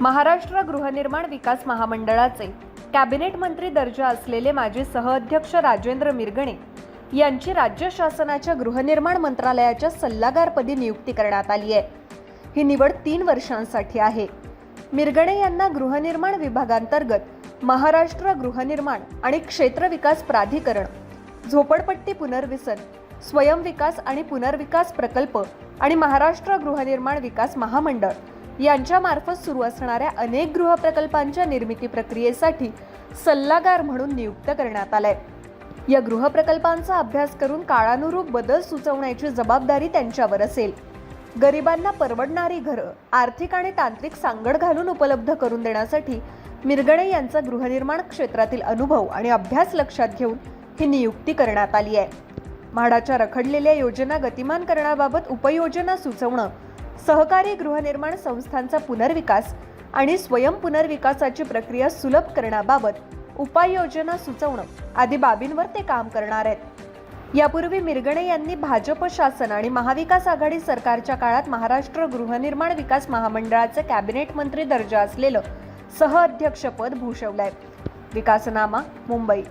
महाराष्ट्र गृहनिर्माण विकास महामंडळाचे कॅबिनेट मंत्री दर्जा असलेले माजी सहअध्यक्ष राजेंद्र मिरगणे यांची राज्य शासनाच्या गृहनिर्माण मंत्रालयाच्या सल्लागारपदी नियुक्ती करण्यात आली आहे. ही निवड तीन वर्षांसाठी आहे. मिरगणे यांना गृहनिर्माण विभागांतर्गत महाराष्ट्र गृहनिर्माण आणि क्षेत्र विकास प्राधिकरण झोपडपट्टी पुनर्वसन स्वयंविकास आणि पुनर्विकास प्रकल्प आणि महाराष्ट्र गृहनिर्माण विकास महामंडळ यांच्यामार्फत सुरू असणाऱ्या अनेक गृहप्रकल्पांच्या निर्मिती प्रक्रियेसाठी सल्लागार म्हणून नियुक्त करण्यात आलाय. या गृहप्रकल्पांचा अभ्यास करून काळानुरूप बदल सुचवण्याची जबाबदारी त्यांच्यावर असेल. गरिबांना परवडणारी घरं आर्थिक आणि तांत्रिक सांगड घालून उपलब्ध करून देण्यासाठी मिरगणे यांचा गृहनिर्माण क्षेत्रातील अनुभव आणि अभ्यास लक्षात घेऊन ही नियुक्ती करण्यात आली आहे. म्हाडाच्या रखडलेल्या योजना गतिमान करण्याबाबत उपाययोजना सुचवणं सहकारी गृहनिर्माण संस्थांचा पुनर्विकास आणि स्वयं पुनर्विकासाची प्रक्रिया सुलभ करण्याबाबत उपाययोजना सुचवणं आदी बाबींवर ते काम करणार आहेत. यापूर्वी मिरगणे यांनी भाजप शासन आणि महाविकास आघाडी सरकारच्या काळात महाराष्ट्र गृहनिर्माण विकास महामंडळाचे कॅबिनेट मंत्री दर्जा असलेलं सहअध्यक्षपद भूषवलंय. विकासनामा मुंबई.